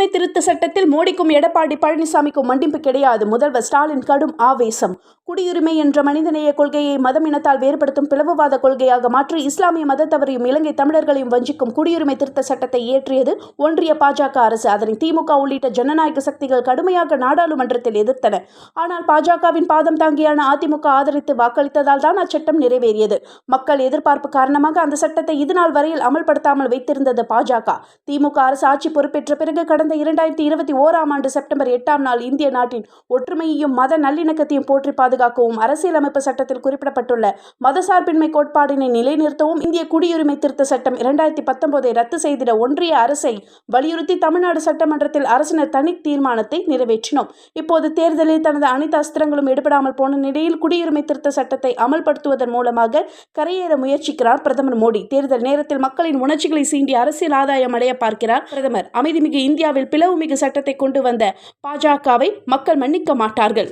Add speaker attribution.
Speaker 1: குடியுரிமை திருத்த சட்டத்தில் மோடிக்கும் எடப்பாடி பழனிசாமிக்கும் மண்டிப்பு கிடையாது. முதல்வர் ஸ்டாலின் கடும் ஆவேசம். குடியுரிமை என்ற மனிதநேய கொள்கையை மதம் இனத்தால் வேறுபடுத்தும் பிளவுவாத கொள்கையாக மாற்றி இஸ்லாமிய மதத்தவரையும் இலங்கை தமிழர்களையும் வஞ்சிக்கும் குடியுரிமை திருத்த சட்டத்தை இயற்றியது ஒன்றிய பாஜக அரசு. அதனை திமுக உள்ளிட்ட ஜனநாயக சக்திகள் கடுமையாக நாடாளுமன்றத்தில் எதிர்த்தன. ஆனால் பாஜகவின் பாதம் தாங்கியான அதிமுக ஆதரித்து வாக்களித்ததால் தான் அச்சட்டம் நிறைவேறியது. மக்கள் எதிர்பார்ப்பு காரணமாக அந்த சட்டத்தை இதுநாள் வரையில் அமல்படுத்தாமல் வைத்திருந்தது பாஜக. திமுக அரசு ஆட்சி பொறுப்பேற்ற பிறகு கடந்த இரண்டாயிரத்தி இருபத்தி ஓராம் ஆண்டு செப்டம்பர் எட்டாம் நாள் இந்திய நாட்டின் ஒற்றுமையையும் மத நல்லிணக்கத்தையும் போற்றி பாதுகாக்கவும் அரசியலமைப்பு சட்டத்தில் குறிப்பிடப்பட்டுள்ள மதசார்பின்மை கோட்பாடினை நிலைநிறுத்தவும் இந்திய குடியுரிமை திருத்த சட்டம் இரண்டாயிரத்தி பத்தொன்பதை ரத்து செய்திட ஒன்றிய அரசை வலியுறுத்தி தமிழ்நாடு சட்டமன்றத்தில் அரசினர் தனி தீர்மானத்தை நிறைவேற்றினோம். இப்போது தேர்தலில் தனது அனைத்து அஸ்திரங்களும் எடுபடாமல் போன நிலையில் குடியுரிமை திருத்த சட்டத்தை அமல்படுத்துவதன் மூலமாக கரையேற முயற்சிக்கிறார் பிரதமர் மோடி. தேர்தல் நேரத்தில் மக்களின் உணர்ச்சிகளை சீண்டி அரசியல் ஆதாயம் அடைய பார்க்கிறார் பிரதமர். அமைதிமிகு இந்தியாவில் பிளவுமிகு சட்டத்தை கொண்டு வந்த பாஜகவை மக்கள் மன்னிக்க மாட்டார்கள்.